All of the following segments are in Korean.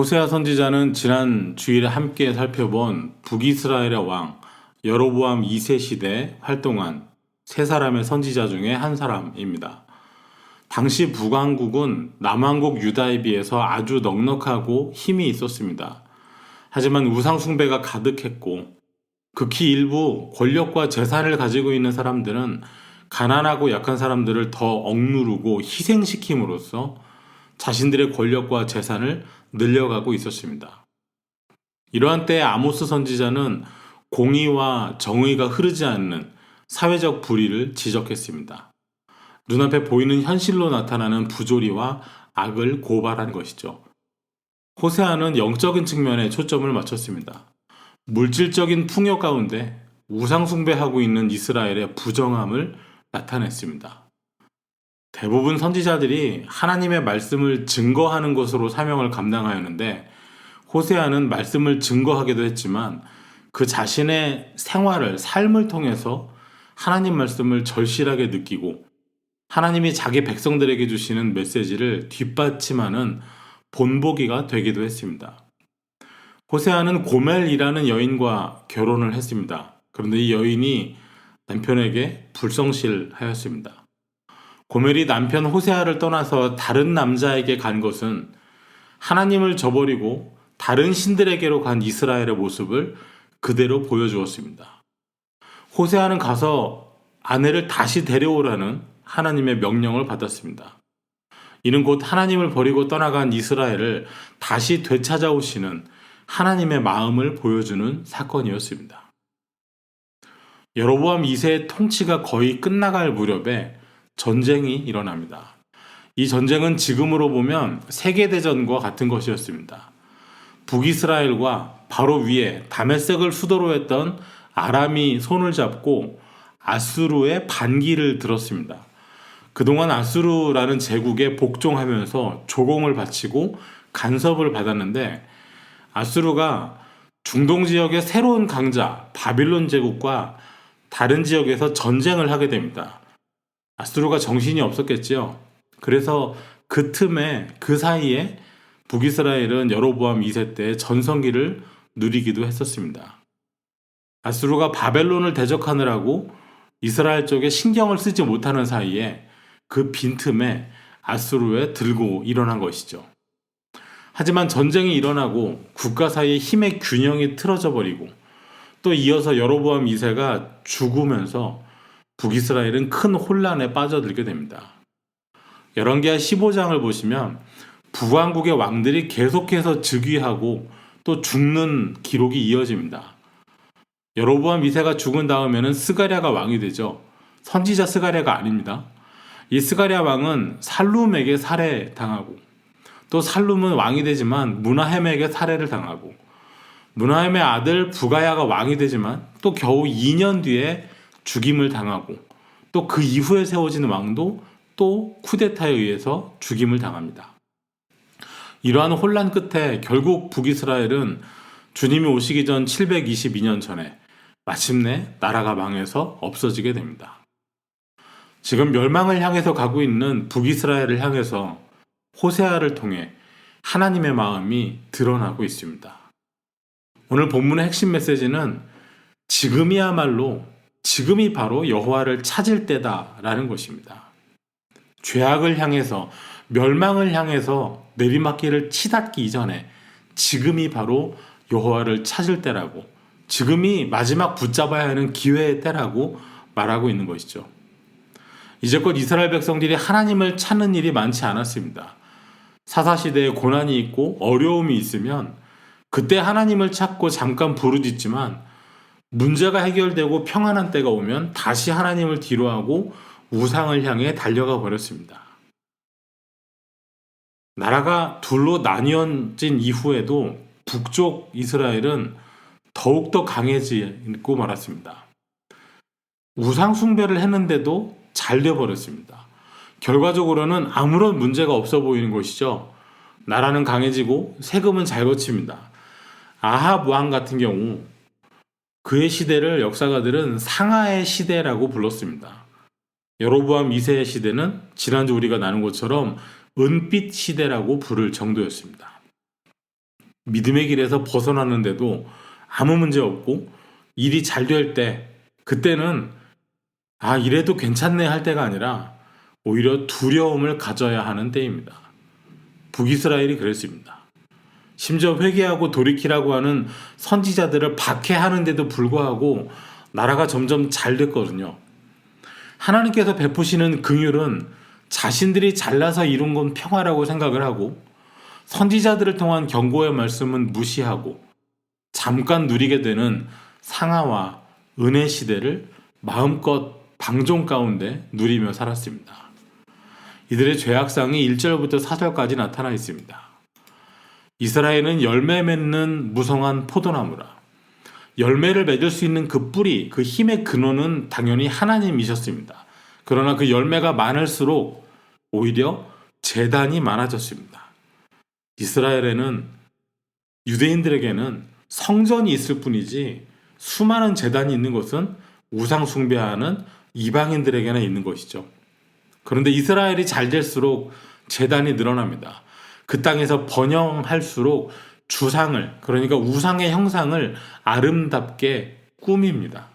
호세아 선지자는 지난 주일에 함께 살펴본 북이스라엘의 왕 여로보암 2세 시대에 활동한 세 사람의 선지자 중에 한 사람입니다. 당시 북왕국은 남왕국 유다에 비해서 아주 넉넉하고 힘이 있었습니다. 하지만 우상숭배가 가득했고 극히 일부 권력과 재산을 가지고 있는 사람들은 가난하고 약한 사람들을 더 억누르고 희생시킴으로써 자신들의 권력과 재산을 늘려가고 있었습니다. 이러한 때에 아모스 선지자는 공의와 정의가 흐르지 않는 사회적 불의를 지적했습니다. 눈앞에 보이는 현실로 나타나는 부조리와 악을 고발한 것이죠. 호세아는 영적인 측면에 초점을 맞췄습니다. 물질적인 풍요 가운데 우상숭배하고 있는 이스라엘의 부정함을 나타냈습니다. 대부분 선지자들이 하나님의 말씀을 증거하는 것으로 사명을 감당하였는데 호세아는 말씀을 증거하기도 했지만 그 자신의 생활을 삶을 통해서 하나님 말씀을 절실하게 느끼고 하나님이 자기 백성들에게 주시는 메시지를 뒷받침하는 본보기가 되기도 했습니다. 호세아는 고멜이라는 여인과 결혼을 했습니다. 그런데 이 여인이 남편에게 불성실하였습니다. 고멜이 남편 호세아를 떠나서 다른 남자에게 간 것은 하나님을 저버리고 다른 신들에게로 간 이스라엘의 모습을 그대로 보여주었습니다. 호세아는 가서 아내를 다시 데려오라는 하나님의 명령을 받았습니다. 이는 곧 하나님을 버리고 떠나간 이스라엘을 다시 되찾아오시는 하나님의 마음을 보여주는 사건이었습니다. 여로보암 2세의 통치가 거의 끝나갈 무렵에 전쟁이 일어납니다. 이 전쟁은 지금으로 보면 세계대전과 같은 것이었습니다. 북이스라엘과 바로 위에 다메섹을 수도로 했던 아람이 손을 잡고 아수르의 반기를 들었습니다. 그동안 아수르라는 제국에 복종하면서 조공을 바치고 간섭을 받았는데 아수르가 중동 지역의 새로운 강자 바빌론 제국과 다른 지역에서 전쟁을 하게 됩니다. 아수르가 정신이 없었겠지요. 그래서 그 틈에 그 사이에 북이스라엘은 여로보암 2세 때 전성기를 누리기도 했었습니다. 아수르가 바벨론을 대적하느라고 이스라엘 쪽에 신경을 쓰지 못하는 사이에 그 빈틈에 아수르에 들고 일어난 것이죠. 하지만 전쟁이 일어나고 국가 사이의 힘의 균형이 틀어져 버리고 또 이어서 여로보암 2세가 죽으면서 북이스라엘은 큰 혼란에 빠져들게 됩니다. 열왕기하 15장을 보시면 북왕국의 왕들이 계속해서 즉위하고 또 죽는 기록이 이어집니다. 여로보암 2세가 죽은 다음에는 스가랴가 왕이 되죠. 선지자 스가랴가 아닙니다. 이 스가랴 왕은 살룸에게 살해당하고 또 살룸은 왕이 되지만 문하햄에게 살해를 당하고 문하햄의 아들 부가야가 왕이 되지만 또 겨우 2년 뒤에 죽임을 당하고 또 그 이후에 세워진 왕도 또 쿠데타에 의해서 죽임을 당합니다. 이러한 혼란 끝에 결국 북이스라엘은 주님이 오시기 전 722년 전에 마침내 나라가 망해서 없어지게 됩니다. 지금 멸망을 향해서 가고 있는 북이스라엘을 향해서 호세아를 통해 하나님의 마음이 드러나고 있습니다. 오늘 본문의 핵심 메시지는 지금이야말로 지금이 바로 여호와를 찾을 때다라는 것입니다. 죄악을 향해서 멸망을 향해서 내리막길을 치닫기 이전에 지금이 바로 여호와를 찾을 때라고 지금이 마지막 붙잡아야 하는 기회의 때라고 말하고 있는 것이죠. 이제껏 이스라엘 백성들이 하나님을 찾는 일이 많지 않았습니다. 사사시대에 고난이 있고 어려움이 있으면 그때 하나님을 찾고 잠깐 부르짖지만 문제가 해결되고 평안한 때가 오면 다시 하나님을 뒤로하고 우상을 향해 달려가 버렸습니다. 나라가 둘로 나뉘어진 이후에도 북쪽 이스라엘은 더욱더 강해지고 말았습니다. 우상숭배를 했는데도 잘 되어버렸습니다. 결과적으로는 아무런 문제가 없어 보이는 것이죠. 나라는 강해지고 세금은 잘 거칩니다. 아합 왕 같은 경우 그의 시대를 역사가들은 상하의 시대라고 불렀습니다. 여로보암 2세의 시대는 지난주 우리가 나눈 것처럼 은빛 시대라고 부를 정도였습니다. 믿음의 길에서 벗어나는데도 아무 문제 없고 일이 잘 될 때 그때는 아 이래도 괜찮네 할 때가 아니라 오히려 두려움을 가져야 하는 때입니다. 북이스라엘이 그랬습니다. 심지어 회개하고 돌이키라고 하는 선지자들을 박해하는데도 불구하고 나라가 점점 잘 됐거든요. 하나님께서 베푸시는 긍휼은 자신들이 잘나서 이룬 건 평화라고 생각을 하고 선지자들을 통한 경고의 말씀은 무시하고 잠깐 누리게 되는 상하와 은혜 시대를 마음껏 방종 가운데 누리며 살았습니다. 이들의 죄악상이 1절부터 4절까지 나타나 있습니다. 이스라엘은 열매 맺는 무성한 포도나무라. 열매를 맺을 수 있는 그 뿌리, 그 힘의 근원은 당연히 하나님이셨습니다. 그러나 그 열매가 많을수록 오히려 재단이 많아졌습니다. 이스라엘에는 유대인들에게는 성전이 있을 뿐이지 수많은 재단이 있는 것은 우상 숭배하는 이방인들에게나 있는 것이죠. 그런데 이스라엘이 잘 될수록 재단이 늘어납니다. 그 땅에서 번영할수록 주상을 그러니까 우상의 형상을 아름답게 꾸밉니다.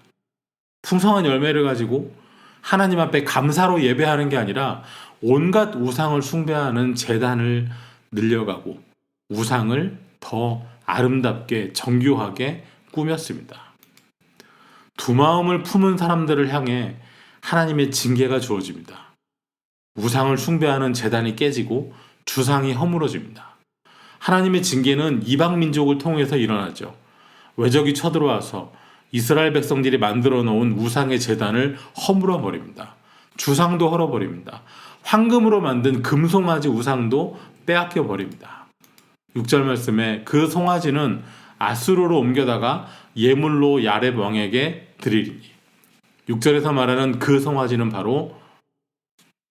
풍성한 열매를 가지고 하나님 앞에 감사로 예배하는 게 아니라 온갖 우상을 숭배하는 재단을 늘려가고 우상을 더 아름답게 정교하게 꾸몄습니다. 두 마음을 품은 사람들을 향해 하나님의 징계가 주어집니다. 우상을 숭배하는 재단이 깨지고 주상이 허물어집니다. 하나님의 징계는 이방 민족을 통해서 일어나죠. 외적이 쳐들어와서 이스라엘 백성들이 만들어 놓은 우상의 재단을 허물어 버립니다. 주상도 헐어 버립니다. 황금으로 만든 금송아지 우상도 빼앗겨 버립니다. 6절 말씀에 그 송아지는 아수르로 옮겨다가 예물로 야렙 왕에게 드리리니 6절에서 말하는 그 송아지는 바로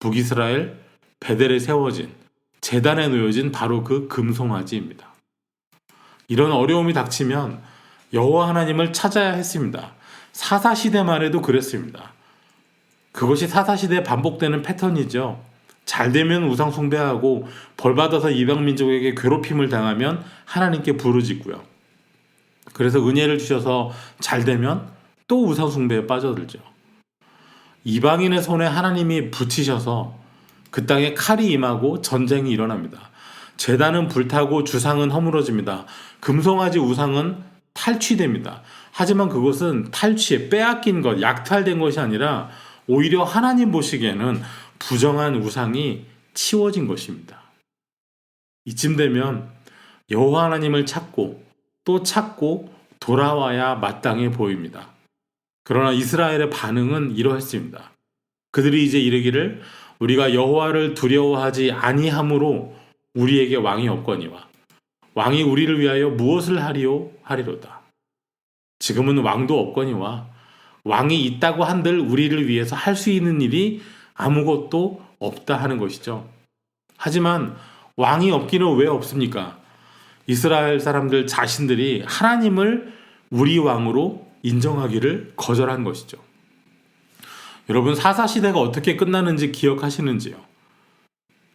북이스라엘 베델에 세워진 재단에 놓여진 바로 그 금송아지입니다. 이런 어려움이 닥치면 여호와 하나님을 찾아야 했습니다. 사사 시대만 해도 그랬습니다. 그것이 사사 시대에 반복되는 패턴이죠. 잘 되면 우상 숭배하고 벌 받아서 이방 민족에게 괴롭힘을 당하면 하나님께 부르짖고요. 그래서 은혜를 주셔서 잘 되면 또 우상 숭배에 빠져들죠. 이방인의 손에 하나님이 붙이셔서 그 땅에 칼이 임하고 전쟁이 일어납니다. 재단은 불타고 주상은 허물어집니다. 금송아지 우상은 탈취됩니다. 하지만 그것은 탈취에 빼앗긴 것, 약탈된 것이 아니라 오히려 하나님 보시기에는 부정한 우상이 치워진 것입니다. 이쯤 되면 여호와 하나님을 찾고 또 찾고 돌아와야 마땅해 보입니다. 그러나 이스라엘의 반응은 이러했습니다. 그들이 이제 이르기를 우리가 여호와를 두려워하지 아니함으로 우리에게 왕이 없거니와 왕이 우리를 위하여 무엇을 하리오 하리로다. 지금은 왕도 없거니와 왕이 있다고 한들 우리를 위해서 할 수 있는 일이 아무것도 없다 하는 것이죠. 하지만 왕이 없기는 왜 없습니까? 이스라엘 사람들 자신들이 하나님을 우리 왕으로 인정하기를 거절한 것이죠. 여러분 사사 시대가 어떻게 끝나는지 기억하시는지요?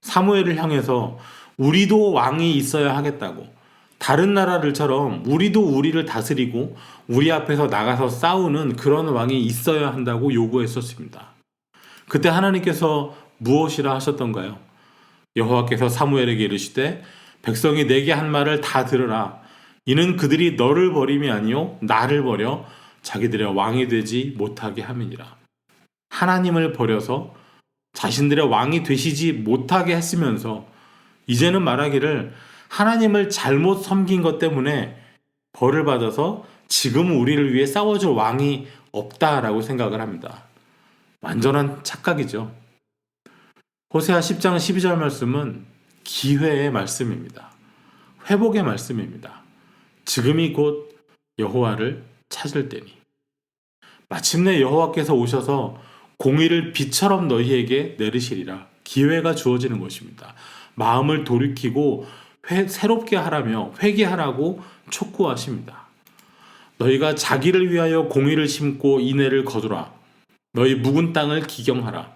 사무엘을 향해서 우리도 왕이 있어야 하겠다고 다른 나라들처럼 우리도 우리를 다스리고 우리 앞에서 나가서 싸우는 그런 왕이 있어야 한다고 요구했었습니다. 그때 하나님께서 무엇이라 하셨던가요? 여호와께서 사무엘에게 이르시되 백성이 내게 한 말을 다 들으라 이는 그들이 너를 버림이 아니요 나를 버려 자기들의 왕이 되지 못하게 함이니라. 하나님을 버려서 자신들의 왕이 되시지 못하게 했으면서 이제는 말하기를 하나님을 잘못 섬긴 것 때문에 벌을 받아서 지금 우리를 위해 싸워줄 왕이 없다라고 생각을 합니다. 완전한 착각이죠. 호세아 10장 12절 말씀은 기회의 말씀입니다. 회복의 말씀입니다. 지금이 곧 여호와를 찾을 때니. 마침내 여호와께서 오셔서 공의를 빛처럼 너희에게 내리시리라. 기회가 주어지는 것입니다. 마음을 돌이키고 회, 새롭게 하라며 회개하라고 촉구하십니다. 너희가 자기를 위하여 공의를 심고 인애를 거두라. 너희 묵은 땅을 기경하라.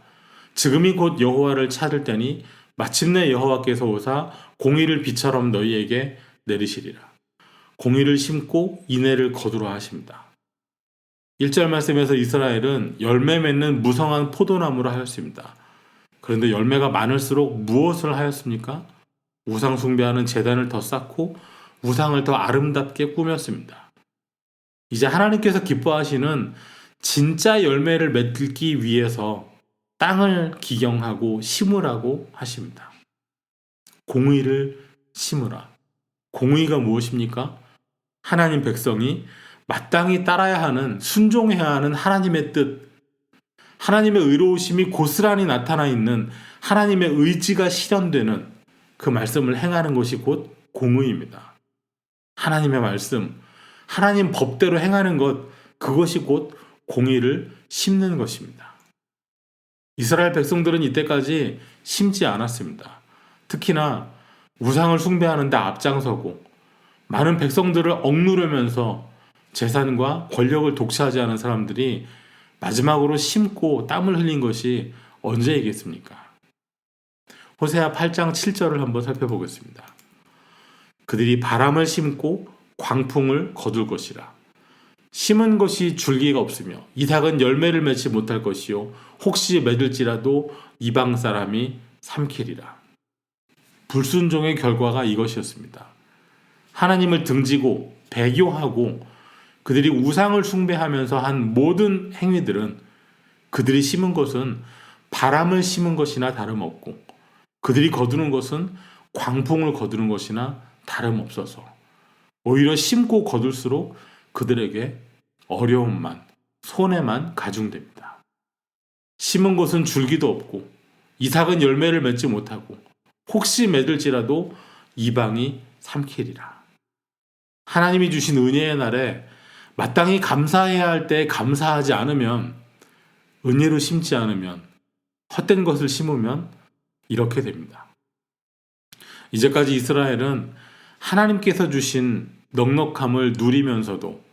지금이 곧 여호와를 찾을 때니 마침내 여호와께서 오사 공의를 빛처럼 너희에게 내리시리라. 공의를 심고 인애를 거두라 하십니다. 1절 말씀에서 이스라엘은 열매 맺는 무성한 포도나무로 하였습니다. 그런데 열매가 많을수록 무엇을 하였습니까? 우상 숭배하는 재단을 더 쌓고 우상을 더 아름답게 꾸몄습니다. 이제 하나님께서 기뻐하시는 진짜 열매를 맺기 위해서 땅을 기경하고 심으라고 하십니다. 공의를 심으라. 공의가 무엇입니까? 하나님 백성이 마땅히 따라야 하는 순종해야 하는 하나님의 뜻, 하나님의 의로우심이 고스란히 나타나 있는 하나님의 의지가 실현되는 그 말씀을 행하는 것이 곧 공의입니다. 하나님의 말씀, 하나님 법대로 행하는 것, 그것이 곧 공의를 심는 것입니다. 이스라엘 백성들은 이때까지 심지 않았습니다. 특히나 우상을 숭배하는데 앞장서고 많은 백성들을 억누르면서 재산과 권력을 독차지 하는 사람들이 마지막으로 심고 땀을 흘린 것이 언제이겠습니까? 호세아 8장 7절을 한번 살펴보겠습니다. 그들이 바람을 심고 광풍을 거둘 것이라. 심은 것이 줄기가 없으며 이삭은 열매를 맺지 못할 것이요 혹시 맺을지라도 이방 사람이 삼키리라. 불순종의 결과가 이것이었습니다. 하나님을 등지고 배교하고 그들이 우상을 숭배하면서 한 모든 행위들은 그들이 심은 것은 바람을 심은 것이나 다름없고 그들이 거두는 것은 광풍을 거두는 것이나 다름없어서 오히려 심고 거둘수록 그들에게 어려움만, 손해만 가중됩니다. 심은 것은 줄기도 없고 이삭은 열매를 맺지 못하고 혹시 맺을지라도 이방이 삼키리라. 하나님이 주신 은혜의 날에 마땅히 감사해야 할 때 감사하지 않으면 은혜로 심지 않으면 헛된 것을 심으면 이렇게 됩니다. 이제까지 이스라엘은 하나님께서 주신 넉넉함을 누리면서도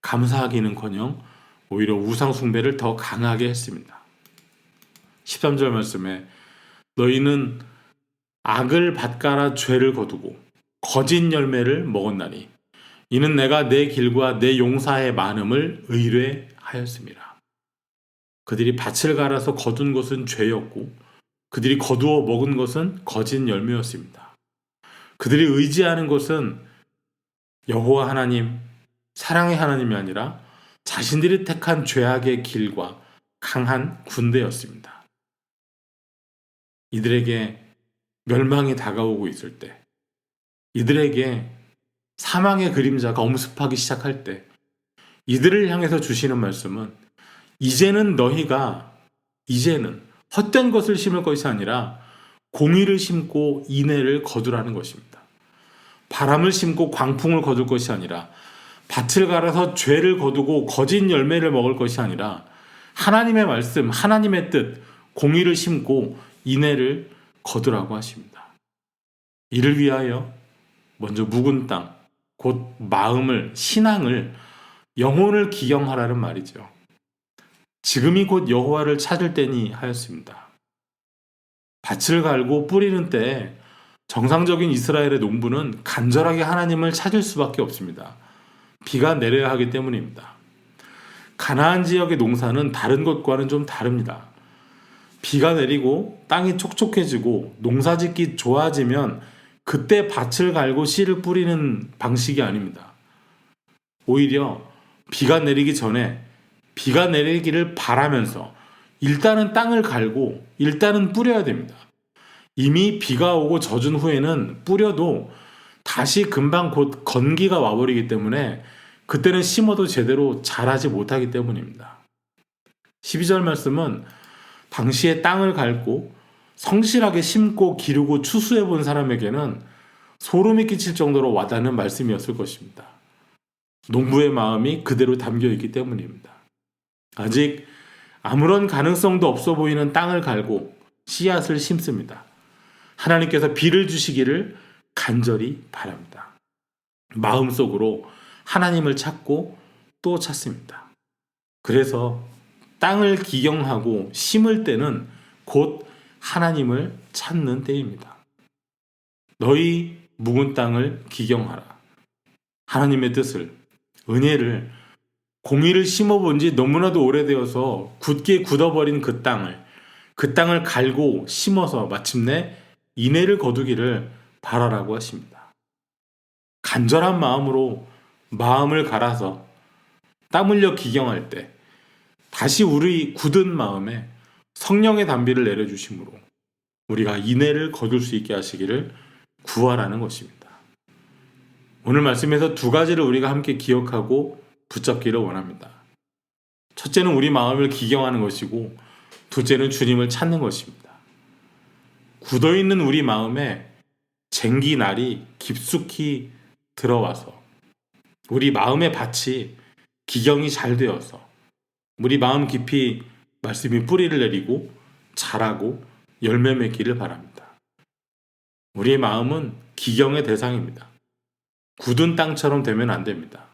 감사하기는커녕 오히려 우상 숭배를 더 강하게 했습니다. 13절 말씀에 너희는 악을 밭가라 죄를 거두고 거짓 열매를 먹었나니 이는 내가 내 길과 내 용사의 많음을 의뢰하였습니다. 그들이 밭을 갈아서 거둔 것은 죄였고 그들이 거두어 먹은 것은 거짓 열매였습니다. 그들이 의지하는 것은 여호와 하나님, 사랑의 하나님이 아니라 자신들이 택한 죄악의 길과 강한 군대였습니다. 이들에게 멸망이 다가오고 있을 때, 이들에게 사망의 그림자가 엄습하기 시작할 때 이들을 향해서 주시는 말씀은 이제는 너희가 이제는 헛된 것을 심을 것이 아니라 공의를 심고 인애를 거두라는 것입니다. 바람을 심고 광풍을 거둘 것이 아니라 밭을 갈아서 죄를 거두고 거짓 열매를 먹을 것이 아니라 하나님의 말씀, 하나님의 뜻, 공의를 심고 인애를 거두라고 하십니다. 이를 위하여 먼저 묵은 땅, 곧 마음을, 신앙을, 영혼을 기경하라는 말이죠. 지금이 곧 여호와를 찾을 때니 하였습니다. 밭을 갈고 뿌리는 때 정상적인 이스라엘의 농부는 간절하게 하나님을 찾을 수밖에 없습니다. 비가 내려야 하기 때문입니다. 가나안 지역의 농사는 다른 것과는 좀 다릅니다. 비가 내리고 땅이 촉촉해지고 농사짓기 좋아지면 그때 밭을 갈고 씨를 뿌리는 방식이 아닙니다. 오히려 비가 내리기 전에 비가 내리기를 바라면서 일단은 땅을 갈고 일단은 뿌려야 됩니다. 이미 비가 오고 젖은 후에는 뿌려도 다시 금방 곧 건기가 와버리기 때문에 그때는 심어도 제대로 자라지 못하기 때문입니다. 12절 말씀은 당시에 땅을 갈고 성실하게 심고 기르고 추수해 본 사람에게는 소름이 끼칠 정도로 와닿는 말씀이었을 것입니다. 농부의 마음이 그대로 담겨 있기 때문입니다. 아직 아무런 가능성도 없어 보이는 땅을 갈고 씨앗을 심습니다. 하나님께서 비를 주시기를 간절히 바랍니다. 마음속으로 하나님을 찾고 또 찾습니다. 그래서 땅을 기경하고 심을 때는 곧 하나님을 찾는 때입니다. 너희 묵은 땅을 기경하라. 하나님의 뜻을, 은혜를, 공의를 심어본 지 너무나도 오래되어서 굳게 굳어버린 그 땅을, 그 땅을 갈고 심어서 마침내 인해를 거두기를 바라라고 하십니다. 간절한 마음으로 마음을 갈아서 땀 흘려 기경할 때 다시 우리 굳은 마음에 성령의 담비를 내려주심으로 우리가 인해를 거둘 수 있게 하시기를 구하라는 것입니다. 오늘 말씀에서 두 가지를 우리가 함께 기억하고 붙잡기를 원합니다. 첫째는 우리 마음을 기경하는 것이고 둘째는 주님을 찾는 것입니다. 굳어 있는 우리 마음에 쟁기 날이 깊숙이 들어와서 우리 마음의 밭이 기경이 잘 되어서 우리 마음 깊이 말씀이 뿌리를 내리고 자라고 열매 맺기를 바랍니다. 우리의 마음은 기경의 대상입니다. 굳은 땅처럼 되면 안 됩니다.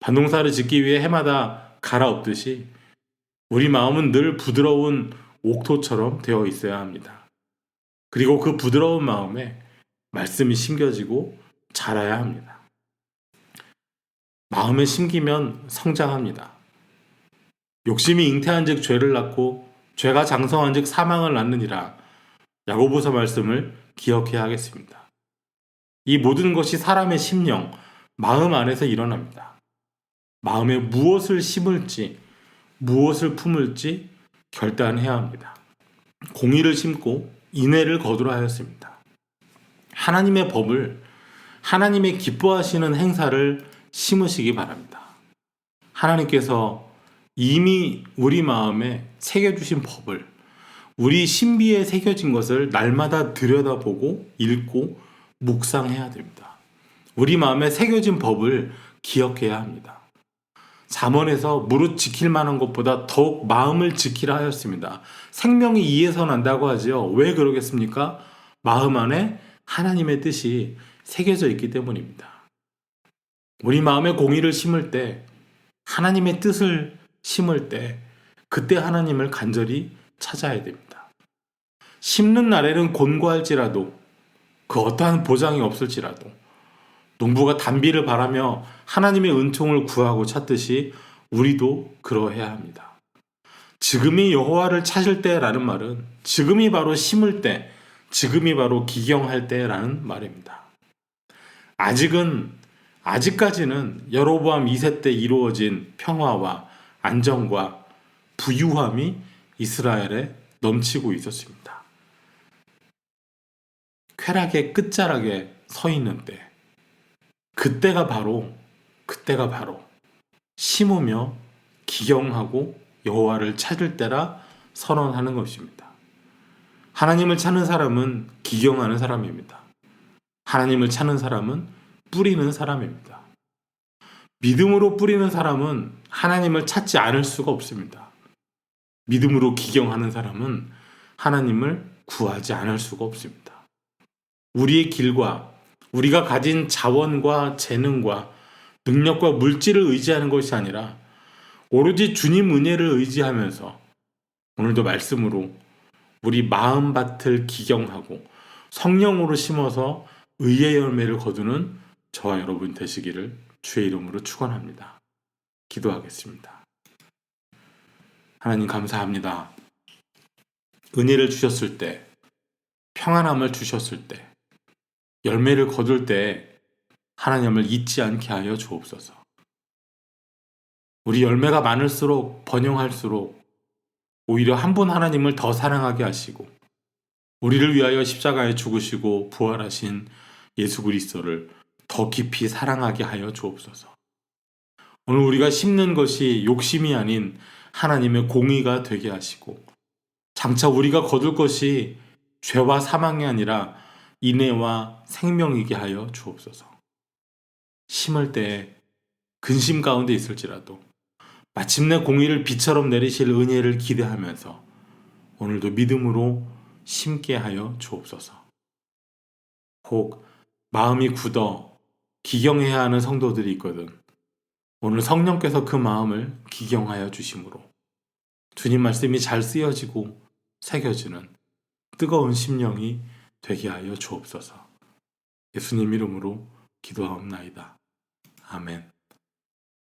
반농사를 짓기 위해 해마다 갈아엎듯이 우리 마음은 늘 부드러운 옥토처럼 되어 있어야 합니다. 그리고 그 부드러운 마음에 말씀이 심겨지고 자라야 합니다. 마음에 심기면 성장합니다. 욕심이 잉태한즉 죄를 낳고 죄가 장성한즉 사망을 낳느니라. 야고보서 말씀을 기억해야 하겠습니다. 이 모든 것이 사람의 심령, 마음 안에서 일어납니다. 마음에 무엇을 심을지, 무엇을 품을지 결단해야 합니다. 공의를 심고 인애를 거두라 하였습니다. 하나님의 법을 하나님의 기뻐하시는 행사를 심으시기 바랍니다. 하나님께서 이미 우리 마음에 새겨주신 법을 우리 신비에 새겨진 것을 날마다 들여다보고 읽고 묵상해야 됩니다. 우리 마음에 새겨진 법을 기억해야 합니다. 잠언에서 무릇 지킬 만한 것보다 더욱 마음을 지키라 하였습니다. 생명이 이에서 난다고 하지요. 왜 그러겠습니까? 마음 안에 하나님의 뜻이 새겨져 있기 때문입니다. 우리 마음에 공의를 심을 때, 하나님의 뜻을 심을 때, 그때 하나님을 간절히 찾아야 됩니다. 심는 날에는 곤고할지라도, 그 어떠한 보장이 없을지라도, 농부가 단비를 바라며 하나님의 은총을 구하고 찾듯이 우리도 그러해야 합니다. 지금이 여호와를 찾을 때라는 말은 지금이 바로 심을 때, 지금이 바로 기경할 때라는 말입니다. 아직은 아직까지는 여로보암 2세 때 이루어진 평화와 안정과 부유함이 이스라엘에 넘치고 있었습니다. 쾌락의 끝자락에 서 있는 때, 그때가 바로 그때가 바로 심으며 기경하고 여호와를 찾을 때라 선언하는 것입니다. 하나님을 찾는 사람은 기경하는 사람입니다. 하나님을 찾는 사람은 뿌리는 사람입니다. 믿음으로 뿌리는 사람은 하나님을 찾지 않을 수가 없습니다. 믿음으로 기경하는 사람은 하나님을 구하지 않을 수가 없습니다. 우리의 길과 우리가 가진 자원과 재능과 능력과 물질을 의지하는 것이 아니라 오로지 주님 은혜를 의지하면서 오늘도 말씀으로 우리 마음밭을 기경하고 성령으로 심어서 의의 열매를 거두는 저와 여러분 되시기를 주의 이름으로 축원합니다. 기도하겠습니다. 하나님 감사합니다. 은혜를 주셨을 때, 평안함을 주셨을 때, 열매를 거둘 때 하나님을 잊지 않게 하여 주옵소서. 우리 열매가 많을수록 번영할수록 오히려 한 분 하나님을 더 사랑하게 하시고 우리를 위하여 십자가에 죽으시고 부활하신 예수 그리스도를 더 깊이 사랑하게 하여 주옵소서. 오늘 우리가 심는 것이 욕심이 아닌 하나님의 공의가 되게 하시고 장차 우리가 거둘 것이 죄와 사망이 아니라 인애와 생명이게 하여 주옵소서. 심을 때 근심 가운데 있을지라도 마침내 공의를 비처럼 내리실 은혜를 기대하면서 오늘도 믿음으로 심게 하여 주옵소서. 혹 마음이 굳어 기경해야 하는 성도들이 있거든. 오늘 성령께서 그 마음을 기경하여 주심으로 주님 말씀이 잘 쓰여지고 새겨지는 뜨거운 심령이 되게 하여 주옵소서. 예수님 이름으로 기도하옵나이다. 아멘.